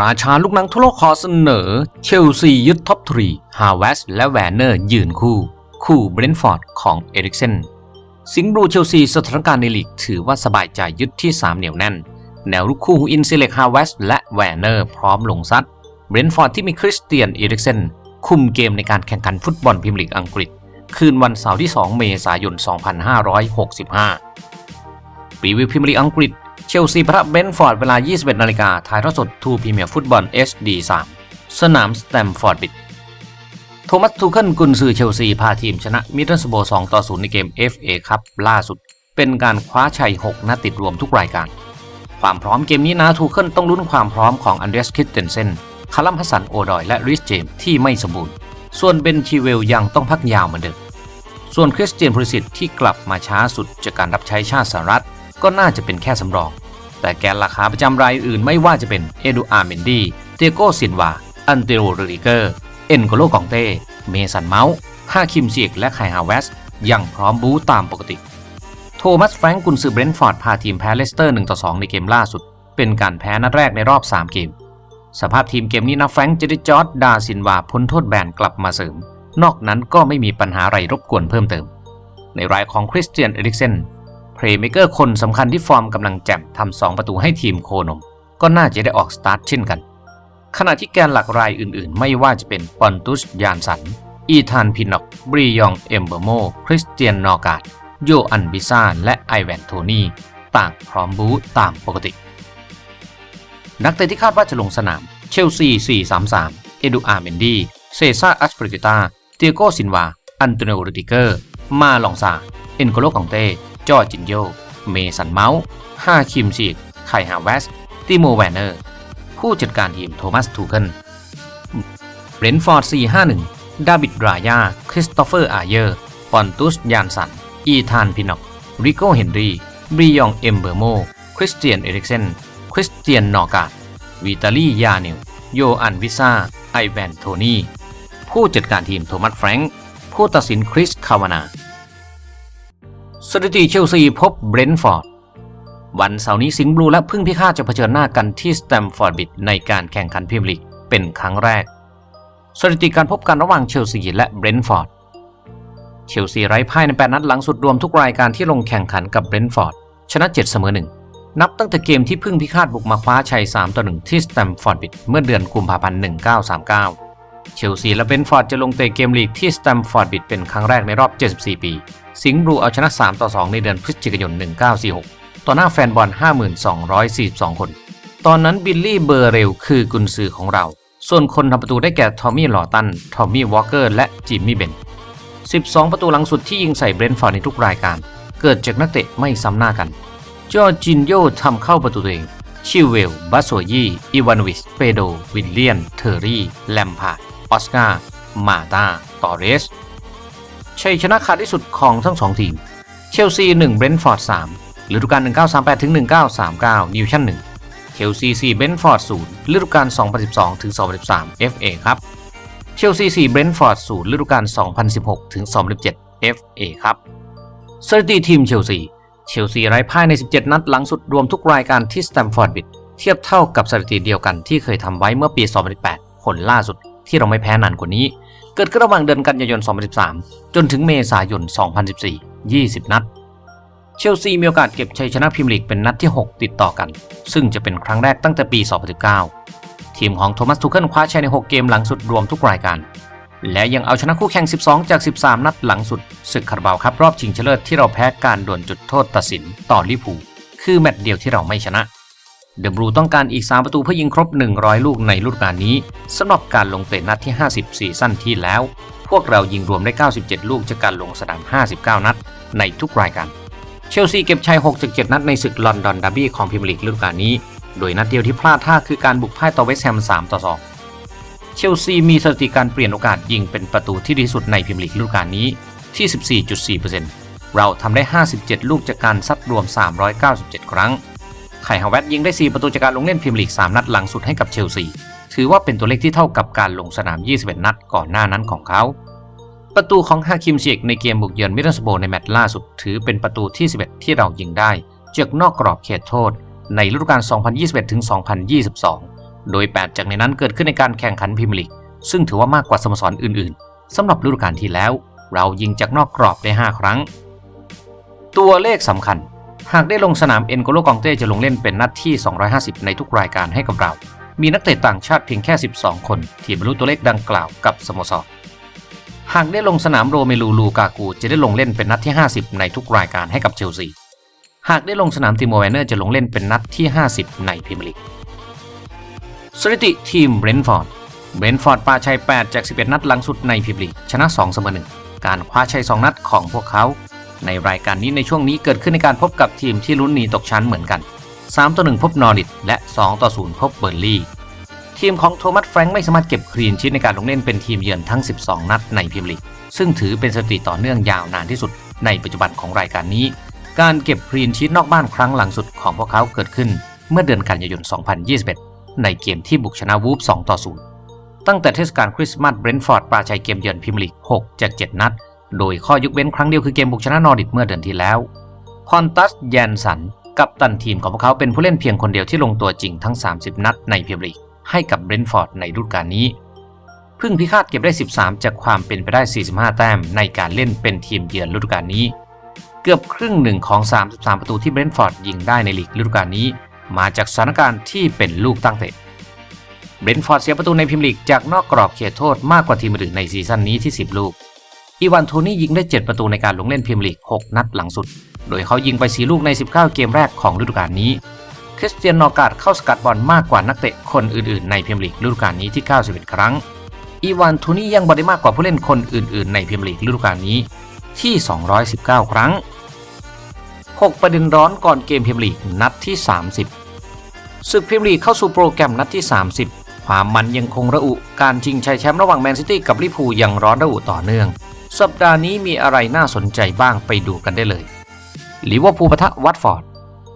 ราชาลูกหนังทั่วโลกขอเสนอ เชลซียึดท็อปทรีฮาเวสและแวนเนอร์ยืนคู่ คู่เบรนฟอร์ดของเอริกเซนสิงห์บลูเชลซีสถานการณ์ในลีกถือว่าสบายใจยึดที่ 3 เหนียวแน่น แนวรุกคู่ฮูอินซิเล็กฮาเวสและแวนเนอร์พร้อมลงซัดเบรนฟอร์ดที่มีคริสเตียนเอริกเซนคุมเกมในการแข่งขันฟุตบอลพรีเมียร์ลีกอังกฤษ คืนวันเสาร์ที่ 2 เมษายน 2565ปรีวิวพรีเมียร์ลีกอังกฤษ เชลซีพระเบนฟอร์ดเวลา 21 นาฬิกาถ่ายทอดสดทูพรีเมียร์ฟุตบอล HD 3สนามสแตมฟอร์ดบิดโทมัสทูเคิลกุนซือเชลซีพาทีมชนะมิดเดิลสโบ2ต่อ0ในเกม FA ครับล่าสุด เป็นการคว้าชัย 6นัดติดรวมทุกรายการ ความพร้อมเกมนี้นะทูเคิลต้องลุ้นความพร้อมของอันเดรสคิตเตนเซนคาลัมฮัสันโอดอยและริสเจมที่ไม่สมบูรณ์ ส่วนเบนชีเวลยังต้องพักยาวเหมือนเดิมส่วนคริสเตียนพริสิตที่กลับมาช้าสุดจากการรับใช้ชาติสหรัฐ ก็น่าจะเป็นแค่สำรอง แต่แกนราคาประจำรายอื่นไม่ว่าจะเป็นเอดูอาร์เมนดีเตียโกซินวา อันเตโรริเกอร์ เอ็นโกโลกองเต้ เมสันเมาส์ฮาคิมเซียกและไคฮาวเวสยังพร้อมบู๊ตามปกติ โทมัสแฟรงก์กุนซือเบรนฟอร์ดพาทีมแพ้เลสเตอร์1ต่อ2ในเกมล่าสุด เป็นการแพ้นัดแรกในรอบ 3 เกม สภาพทีมเกมนี้นะแฟรงค์จะได้จอร์ดดาซินวาพ้นโทษแบนกลับมาเสริม นอกนั้นก็ไม่มีปัญหาอะไรรบกวนเพิ่มเติม ในรายของคริสเตียนเอริกเซน ลย์เมเกอร์คนสำคัญที่ฟอร์มกำลังแจ่มทำสองประตูให้ทีมโคนม ก็น่าจะได้ออกสตาร์ทเช่นกัน ขณะที่แกนหลักรายอื่นๆ ไม่ว่าจะเป็นปอนตุสยานสัน อีธานพินอกบรียองเอมเบอร์โม คริสเตียนนอการ์ดโยอันบิซาและไอแวนโทนีต่างพร้อมบู๊ตามปกติ นักเตะที่คาดว่าจะลงสนาม เชลซี 433 เอดูอาร์เมนดี เซซ่าอัสปริกิตา เตียโกซินวา อันโตเนโอรูดิเกอร์ มาลองซา เอ็นโกโลกองเต้ จอร์จินโย เมสันเมาส์ฮาคิมซีกไคฮาเวสติโมแวนเนอร์ ผู้จัดการทีมโทมัสทูเคิลเบรนฟอร์ด 451 ดาบิดรายา คริสโตเฟอร์ อาเยอร์ ปอนตุส ยานสัน อีธาน พินอก ริโกเฮนรีบริยอง เอมเบอร์โม คริสเตียน เอริกเซน คริสเตียน นอการ์ดวิตาลี ยาเนลโยอัน วิซาไอแวน โทนีผู้จัดการทีมโทมัส แฟรงค์ ผู้ตัดสิน คริส คาวานา สถิติเชลซีพบเบรนท์ฟอร์ด วันเสาร์นี้สิงห์บลูและพึ่งพิฆาตจะเผชิญหน้ากันที่สแตมฟอร์ดบิดในการแข่งขันพรีเมียร์ลีกเป็นครั้งแรก สถิติการพบกันระหว่างเชลซีและเบรนท์ฟอร์ด เชลซีไร้พ่ายใน8นัดหลังสุดรวมทุกรายการที่ลงแข่งขันกับเบรนท์ฟอร์ด ชนะ 7 เสมอ 1 นับตั้งแต่เกมที่พึ่งพิฆาตบุกมาคว้าชัย 3 ต่อ 1 ที่สแตมฟอร์ดบิดเมื่อเดือนกุมภาพันธ์ 1939 เชลซีและเบนฟอร์ดจะลงเตะเกมลีกที่สแตมฟอร์ดบิดเป็นครั้งแรกในรอบ 74 ปี สิงห์บลูเอาชนะ 3 ต่อ 2 ในเดือนพฤศจิกายน 1946 ต่อหน้าแฟนบอล 5242 คน ตอนนั้นบิลลี่เบอร์เรลคือกุนซือของเรา ส่วนคนทำประตูได้แก่ทอมมี่ลอตัน ทอมมี่วอลเกอร์ และจิมมี่เบน 12 ประตูหลังสุดที่ยิงใส่เบรนฟอร์ดในทุกรายการ เกิดจากนักเตะไม่ซ้ำหน้ากัน จอร์จินโยทำเข้าประตูตัวเอง ชิวเวล บาสโซยี อีวานวิสเปโด วิลเลียน เทอร์รี่ แลมพาร์ด ออสการ์ มาตาตอเรส ชัยชนะขาดที่สุดของทั้งสองทีม เชลซี1เบรนท์ฟอร์ด3ฤดูกาล1938ถึง1939นิวชั่น1เชลซี4เบรนท์ฟอร์ด0ฤดูกาล2012ถึง2013 FA ครับ เชลซี4เบรนท์ฟอร์ด0ฤดูกาล2016ถึง2017 FA ครับสถิติทีมเชลซีเชลซีไร้พ่ายใน 17 นัดหลังสุดรวมทุกรายการที่สแตมฟอร์ดบิดเทียบเท่ากับสถิติเดียวกันที่เคยทำไว้เมื่อปี 2018 ผลล่าสุด ที่เราไม่แพ้นานกว่านี้ เกิดขึ้นระหว่างเดือนกันยายน 2013 จนถึงเมษายน 2014 20 นัด เชลซีมีโอกาสเก็บชัยชนะพรีเมียร์ลีกเป็นนัดที่ 6 ติดต่อกัน ซึ่งจะเป็นครั้งแรกตั้งแต่ปี 2019 ทีมของโทมัสทูเคิลคว้าชัยใน 6 เกมหลังสุดรวมทุกรายการ และยังเอาชนะคู่แข่ง 12 จาก 13 นัดหลังสุดศึกคาราบาวครับรอบชิงชนะเลิศที่เราแพ้การดวลจุดโทษตัดสินต่อลิพูคือแมตช์เดียวที่เราไม่ชนะ เดอะบลูต้องการอีก 3 ประตูเพื่อยิงครบ 100 ลูกในฤดูกาลนี้สำหรับการลงเตะนัดที่50ซีซั่นที่แล้ว พวกเรายิงรวมได้ 97 ลูกจากการลงสนาม 59 นัดในทุกรายการ เชลซีเก็บชัย 6 จาก 7 นัดในศึกลอนดอนดาร์บี้ของพรีเมียร์ลีกฤดูกาลนี้ โดยนัดเดียวที่พลาดท่าคือการบุกพ่ายต่อเวสต์แฮม 3 ต่อ 2 เชลซีมีสถิติการเปลี่ยนโอกาสยิงเป็นประตูที่ดีที่สุดในพรีเมียร์ลีกฤดูกาลนี้ที่ 14.4%เราทำได้ 57 ลูกจากการซัดรวม 397 ครั้ง ไคฮาวเวตยิงได้ 4 ประตูจากการลงเล่นพรีเมียร์ลีก 3 นัดหลังสุดให้กับเชลซี ถือว่าเป็นตัวเลขที่เท่ากับการลงสนาม 21 นัดก่อนหน้านั้นของเขา ประตูของฮาคิมเชกในเกมบุกเยือนมิดเดิลสโบในแมตช์ล่าสุดถือเป็นประตูที่ 11 ที่เรายิงได้จากนอกกรอบเขตโทษ ในฤดูกาล 2021-2022 โดย 8 จากในนั้นเกิดขึ้นในการแข่งขันพรีเมียร์ลีก ซึ่งถือว่ามากกว่าสโมสรอื่นๆสำหรับฤดูกาลที่แล้ว เรายิงจากนอกกรอบได้ 5 ครั้ง ตัวเลขสำคัญ หากได้ลงสนามเอ็นโกโลกองเต้จะลงเล่นเป็นนัดที่ 250 ในทุกรายการให้กับเรา มีนักเตะต่างชาติเพียงแค่ 12 คนที่บรรลุตัวเลขดังกล่าวกับสโมสร หากได้ลงสนามโรเมลูลูกากูจะได้ลงเล่นเป็นนัดที่ 50 ในทุกรายการให้กับเชลซี หากได้ลงสนามติโมแวนเนอร์จะลงเล่นเป็นนัดที่ 50 ในพรีเมียร์ลีก สถิติทีมเบรนฟอร์ด เบรนฟอร์ดปาชัย 8 จาก 11 นัดหลังสุดในพรีเมียร์ลีกชนะ 2 เสมอ 1 การคว้าชัย 2 นัดของพวกเขา ในรายการนี้ในช่วงนี้เกิดขึ้นในการพบกับทีมที่ลุ้นหนีตกชั้นเหมือนกัน 3 ต่อ 1 พบนอริทและ 2 ต่อ 0 พบเบอร์ลี่ ทีมของโทมัสแฟรงค์ไม่สามารถเก็บคลีนชีทในการลงเล่นเป็นทีมเยือนทั้ง 12 นัดในพรีเมียร์ลีกซึ่งถือเป็นสถิติต่อเนื่องยาวนานที่สุดในปัจจุบันของรายการนี้ การเก็บคลีนชีทนอกบ้านครั้งหลังสุดของพวกเขาเกิดขึ้น เมื่อเดือนกันยายน 2021 ในเกมที่บุกชนะวูฟ 2 ต่อ 0 ตั้งแต่เทศกาลคริสต์มาสเบรนท์ฟอร์ดปราชัยเกมเยือนพรีเมียร์ลีก 6 จาก 7 นัด โดยข้อยกเว้นครั้งเดียวคือเกมบุกชนะนอริทเมื่อเดือนที่แล้วพอนตัสแยนสันกับตันทีมของพวกเขาเป็นผู้เล่นเพียงคนเดียวที่ลงตัวจริงทั้ง 30 นัดในพรีเมียร์ลีกให้กับเบรนฟอร์ดในฤดูกาลนี้ พึ่งพิฆาตเก็บได้ 13 จากความเป็นไปได้ 45 แต้มในการเล่นเป็นทีมเยือนฤดูกาลนี้ เกือบครึ่งหนึ่งของ 33 ประตูที่เบรนฟอร์ดยิงได้ในลีกฤดูกาลนี้ มาจากสถานการณ์ที่เป็นลูกตั้งเตะเบรนฟอร์ดเสียประตูในพรีเมียร์ลีกจากนอกกรอบเขตโทษมากกว่าทีมอื่นในซีซั่นนี้ที่ 10 ลูก อีวานโทนี่ยิงได้ 7 ประตูในการลงเล่นพรีเมียร์ลีก 6 นัดหลังสุด โดยเขายิงไป 4 ลูกใน 19 เกมแรกของฤดูกาลนี้ คริสเตียนนอร์การ์ดเข้าสกัดบอลมากกว่านักเตะคนอื่นๆ ในพรีเมียร์ลีกฤดูกาลนี้ที่ 91 ครั้ง อีวานโทนี่ยังบอลได้มากกว่าผู้เล่นคนอื่นๆ ในพรีเมียร์ลีกฤดูกาลนี้ที่ 219 ครั้ง 6 ประเด็นร้อนก่อนเกมพรีเมียร์ลีกนัดที่ 30ศึกพรีเมียร์ลีกเข้าสู่โปรแกรมนัดที่ 30 ความมันยังคงระอุ การชิงชัยแชมป์ระหว่างแมนซิตี้กับลิเวอร์พูลยังร้อนระอุต่อเนื่อง สัปดาห์นี้มีอะไรน่าสนใจบ้างไปดูกันได้เลยลิเวอร์พูลปะทะวัตฟอร์ด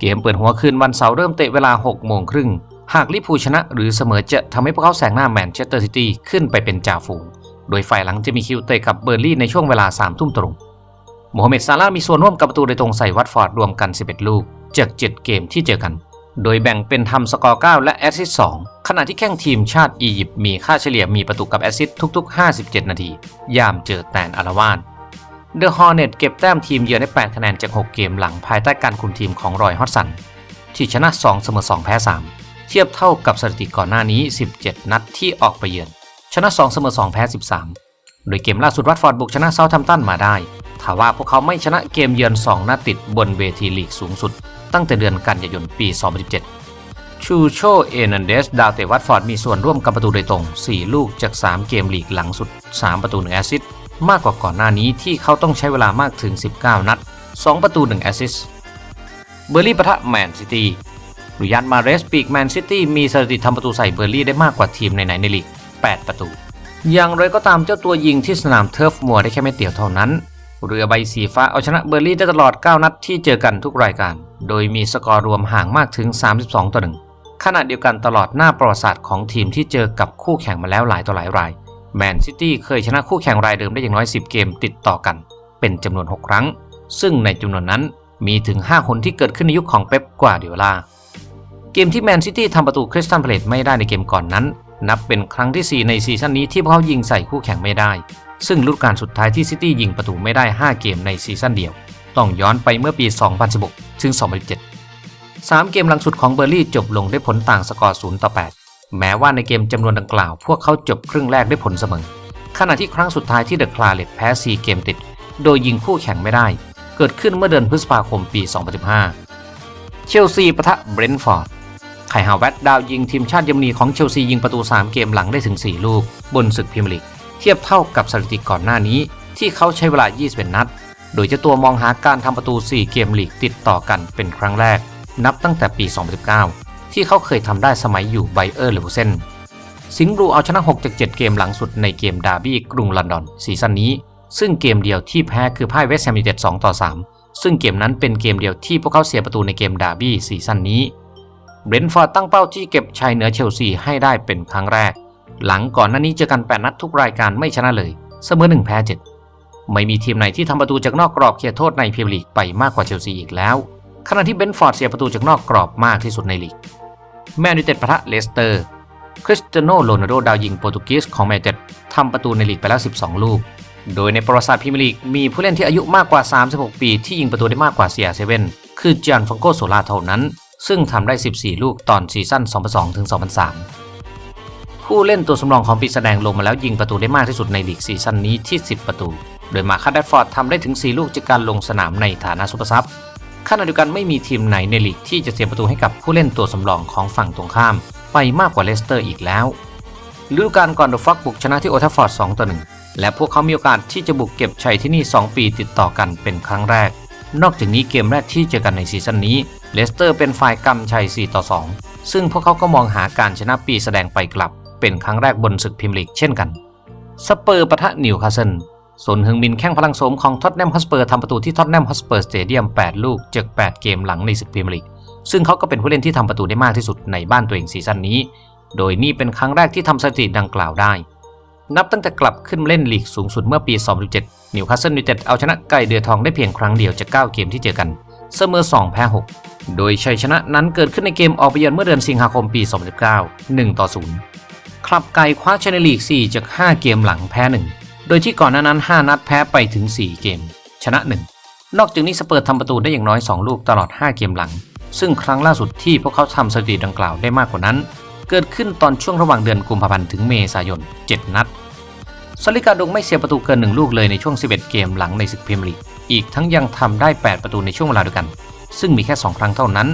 เกมเปิดหัวคืนวันเสาร์เริ่มเตะเวลา 6 โมงครึ่ง หากลิเวอร์พูลชนะหรือเสมอจะทำให้พวกเขาแซงหน้าแมนเชสเตอร์ซิตี้ขึ้นไปเป็นจ่าฝูง โดยฝ่ายหลังจะมีคิวเตะกับเบอร์ลี่ในช่วงเวลา 3 ทุ่มตรงโมฮัมเหม็ดซาลาห์มีส่วนร่วมกับประตูโดยตรงใส่วัตฟอร์ดรวมกัน 11 ลูกจาก 7 เกมที่เจอกัน โดยแบ่งเป็นทำสกอร์ 9 และแอสซิสต์2ขณะที่แข่งทีมชาติอียิปต์มีค่าเฉลี่ยมีประตูกับแอสซิสต์ทุก ๆ 57 นาที ยามเจอแตนอาราวานเดอะฮอร์เน็ตเก็บแต้มทีมเยือนได้ 8 คะแนนจาก 6 เกมหลังภายใต้การคุมทีมของรอยฮอตสัน ที่ชนะ 2 เสมอ 2 แพ้ 3 เทียบเท่ากับสถิติก่อนหน้านี้ 17 นัดที่ออกไปเยือน ชนะ 2 เสมอ 2 แพ้ 13 โดยเกมล่าสุดวัตฟอร์ดบุกชนะเซาท์แฮมป์ตันมาได้ถ้าว่าพวกเขาไม่ชนะเกมเยือน 2 นัดติดบนเวทีลีกสูงสุด ตั้งแต่เดือนกันยายนปี 2017 ชูโชเอนันเดส ดาวเตะวัตฟอร์ดมีส่วนร่วมกับประตูโดยตรง 4 ลูกจาก 3 เกมลีกหลังสุด 3 ประตู1แอสซิสต์มากกว่าก่อนหน้านี้ที่เขาต้องใช้เวลามากถึง 19 นัด 2 ประตู1แอสซิสต์เบอร์ลี่ปะทะแมนซิตี้รุยันมาเรสปีกแมนซิตี้มีสถิติทำประตูใส่เบอร์ลี่ได้มากกว่าทีมไหนในลีก 8 ประตู อย่างไรก็ตามเจ้าตัวยิงที่สนามเทิร์ฟมัวได้แค่ไม่เตียวเท่านั้น เรือใบสีฟ้าเอาชนะเบอร์ลี่ได้ตลอด 9 นัดที่เจอกันทุกรายการ โดยมีสกอร์รวมห่างมากถึง 32 ต่อ1ขณะเดียวกันตลอดหน้าประวัติศาสตร์ของทีมที่เจอกับคู่แข่งมาแล้วหลายต่อหลายราย แมนซิตี้เคยชนะคู่แข่งรายเดิมได้อย่างน้อย 10 เกมติดต่อกัน เป็นจำนวน 6 ครั้ง ซึ่งในจำนวนนั้นมีถึง 5 คนที่เกิดขึ้นในยุคของเป๊ปกวาร์ดิโอลา เกมที่แมนซิตี้ทำประตูคริสตันเพลตไม่ได้ในเกมก่อนนั้น นับเป็นครั้งที่ 4 ในซีซั่นนี้ที่พวกเขายิงใส่คู่แข่งไม่ได้ ซึ่งฤดูกาลสุดท้ายที่ซิตี้ยิงประตูไม่ได้ 5 เกมในซีซั่นเดียว ต้องย้อนไปเมื่อปี 2016 ถึง 2017 3 เกมหลังสุดของเบอร์ลี่จบลงด้วยผลต่างสกอร์ 0 ต่อ 8 แม้ว่าในเกมจำนวนดังกล่าว พวกเขาจบครึ่งแรกด้วยผลเสมอ ขณะที่ครั้งสุดท้ายที่เดอะคลาเลตแพ้ 4 เกมติด โดยยิงคู่แข่งไม่ได้ เกิดขึ้นเมื่อเดือนพฤษภาคมปี 2015 เชลซีปะทะเบรนท์ฟอร์ดไคฮาวเวตดาวยิงทีมชาติเยอรมนีของเชลซียิงประตู 3 เกมหลังได้ถึง 4 ลูก บนศึกพรีเมียร์ลีก เทียบเท่ากับสถิติก่อนหน้านี้ ที่เขาใช้เวลา 21 นัด โดยเจ้าตัวมองหาการทำประตู 4 เกมลีกติดต่อกันเป็นครั้งแรก นับตั้งแต่ปี 2019 ที่เขาเคยทำได้สมัยอยู่ไบเออร์เลเวอร์เซนสิงห์บลูเอาชนะ 6 จาก 7 เกมหลังสุดในเกมดาร์บี้กรุงลอนดอนซีซั่นนี้ ซึ่งเกมเดียวที่แพ้คือพ่ายเวสต์แฮมยูไนเต็ด 2 ต่อ 3 ซึ่งเกมนั้นเป็นเกมเดียวที่พวกเขาเสียประตูในเกมดาร์บี้ซีซั่นนี้เบรนท์ฟอร์ดตั้งเป้าที่เก็บชัยเหนือเชลซีให้ได้เป็นครั้งแรก หลังก่อนหน้านี้เจอกัน 8 นัดทุกรายการไม่ชนะเลย เสมอ 1 แพ้ 7 ไม่มีทีมไหนที่ทำประตูจากนอกกรอบเขตโทษในพรีเมียร์ลีกไปมากกว่าเชลซีอีกแล้ว ขณะที่เบนฟอร์ดเสียประตูจากนอกกรอบมากที่สุดในลีก แมนยูเต็ดปะทะเลสเตอร์ คริสเตียโนโรนัลโดดาวยิงโปรตุเกสของแมนเชสเตอร์ทำประตูในลีกไปแล้ว 12 ลูก โดยในประวัติศาสตร์พรีเมียร์ลีกมีผู้เล่นที่อายุมากกว่า 36 ปีที่ยิงประตูได้มากกว่า CR7 คือจ i นฟังโกโซลาเท่านั้น ซึ่งทำได้ 14 ลูกตอนซีซั่น 2002 ถึง 2003ผู้เล่นตัวสำรองของปีแสดงลงมาแล้วยิงประตูได้มากที่สุดในลีกซีซั่นนี้ที่ 10 ประตู โดยมาคัดแดดฟอร์ดทำได้ถึง 4 ลูกจากการลงสนามในฐานะซุปเปอร์ซับขณะเดียวกันไม่มีทีมไหนในลีกที่จะเสียประตูให้กับผู้เล่นตัวสำรองของฝั่งตรงข้าม ไปมากกว่าเลสเตอร์อีกแล้วฤดูกาลก่อนเดอะฟ็อกบุกชนะที่โอทัฟฟอร์ด2ต่อ1และพวกเขามีโอกาสที่จะบุกเก็บชัยที่นี่ 2 ปีติดต่อกันเป็นครั้งแรก นอกจากนี้เกมแรกที่เจอกันในซีซั่นนี้เลสเตอร์เป็นฝ่ายกำชัย 4 ต่อ 2 ซึ่งพวกเขาก็มองหาการชนะปีแสดงไปกลับ เป็นครั้งแรกบนศึกพรีเมียร์ลีกเช่นกันสเปอร์ปะทะนิวคาสเซิล ส่วนฮึงมินแข้งพลังโสมของท็อตแนมฮอสเปอร์ทำประตูที่ท็อตแนมฮอสเปอร์สเตเดียม 8 ลูกจาก 8 เกมหลังในศึกพรีเมียร์ลีก ซึ่งเขาก็เป็นผู้เล่นที่ทำประตูได้มากที่สุดในบ้านตัวเองซีซั่นนี้ โดยนี่เป็นครั้งแรกที่ทำสถิติดังกล่าวได้ นับตั้งแต่กลับขึ้นมาเล่นลีกสูงสุดเมื่อปี 2017 นิวคาสเซิลยูไนเต็ดเอาชนะไก่เดือทองได้เพียงครั้งเดียวจาก 9 เกมที่เจอกัน เสมอ 2 แพ้ 6 โดยชัยชนะนั้นเกิดขึ้นในเกมออกไปเยือนเมื่อเดือนสิงหาคมปี 2019 1 ต่อ 0 คลับไก่คว้าแชมเปี้ยนลีก 4 จาก 5 เกมหลังแพ้ 1 โดยที่ก่อนหน้านั้น 5 นัดแพ้ไปถึง 4 เกม ชนะ 1 นอกจากนี้สเปอร์ทำประตูได้อย่างน้อย 2 ลูกตลอด 5 เกมหลัง ซึ่งครั้งล่าสุดที่พวกเขาทำสถิติดังกล่าวได้มากกว่านั้น เกิดขึ้นตอนช่วงระหว่างเดือนกุมภาพันธ์ถึงเมษายน 7 นัดซาลิกาดงไม่เสียประตูเกิน 1 ลูกเลยในช่วง 11 เกมหลังในศึกพรีเมียร์ลีก อีกทั้งยังทำได้ 8 ประตูในช่วงเวลาเดียวกัน ซึ่งมีแค่ 2 ครั้งเท่านั้น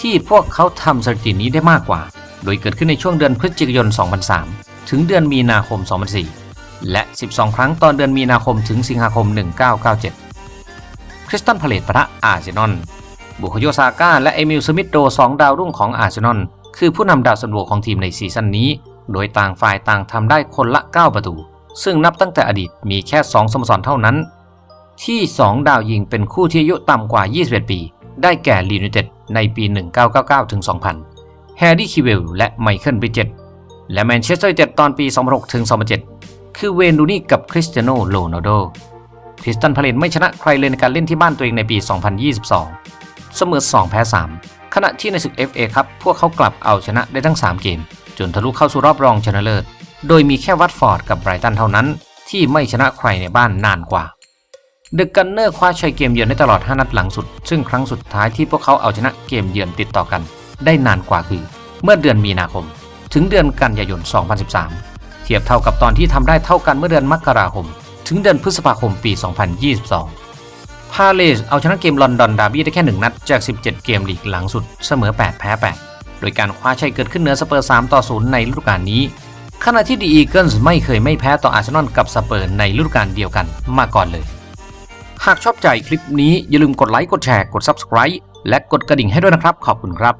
ที่พวกเขาทำสถิตินี้ได้มากกว่า โดยเกิดขึ้นในช่วงเดือนพฤศจิกายน 2003 ถึงเดือนมีนาคม 2004 และ 12 ครั้งตอนเดือนมีนาคมถึงสิงหาคม 1997 คริสตันพาเลตปะทะอาร์เซนอล บุคโยซาก้าและเอมิลสมิธโดสองดาวรุ่งของอาร์เซนอล คือผู้นำดาวสันโวของทีมในซีซั่นนี้ โดยต่างฝ่ายต่างทำได้คนละ 9 ประตู ซึ่งนับตั้งแต่อดีตมีแค่ 2 สโมสรเท่านั้น ที่ 2 ดาวยิงเป็นคู่ที่อายุต่ำกว่า 21 ปี ได้แก่ลีนูเต็ดในปี 1999ถึง2000 แฮร์รี่คิวเวลและไมเคิลบริดเจตและแมนเชสเตอร์ยูไนเต็ดตอนปี 2006ถึง2007 คือเวนดูนี่กับคริสเตียโนโรนัลโดคริสตันพาเลนไม่ชนะใครเลยในการเล่นที่บ้านตัวเองในปี 2022 เสมอ 2 แพ้ 3 ขณะที่ในศึก FA ครับพวกเขากลับเอาชนะได้ทั้ง 3 เกม จนทะลุเข้าสู่รอบรองชนะเลิศ โดยมีแค่วัตฟอร์ดกับไบรตันเท่านั้น ที่ไม่ชนะใครในบ้านนานกว่าเดอะกันเนอร์คว้าชัยเกมเยือนได้ตลอด 5 นัดหลังสุด ซึ่งครั้งสุดท้ายที่พวกเขาเอาชนะเกมเยือนติดต่อกัน ได้นานกว่าคือ เมื่อเดือนมีนาคม ถึงเดือนกันยายน 2013 เทียบเท่ากับตอนที่ทำได้เท่ากันเมื่อเดือนมกราคม ถึงเดือนพฤษภาคมปี 2022 พาเลสเอาชนะเกมลอนดอนดาร์บี้ได้แค่ 1 นัดจาก 17 เกมลีกหลังสุดเสมอ 8 แพ้ 8 โดยการคว้าชัยเกิดขึ้นเหนือสเปอร์3ต่อ 0 ในฤดูกาลนี้ ขณะที่ดีอีเกิลส์ไม่เคยไม่แพ้ต่ออาร์เซนอลกับสเปอร์ในฤดูกาลเดียวกันมาก่อนเลย หากชอบใจคลิปนี้อย่าลืมกดไลค์กดแชร์กด Subscribe และกดกระดิ่งให้ด้วยนะครับ ขอบคุณครับ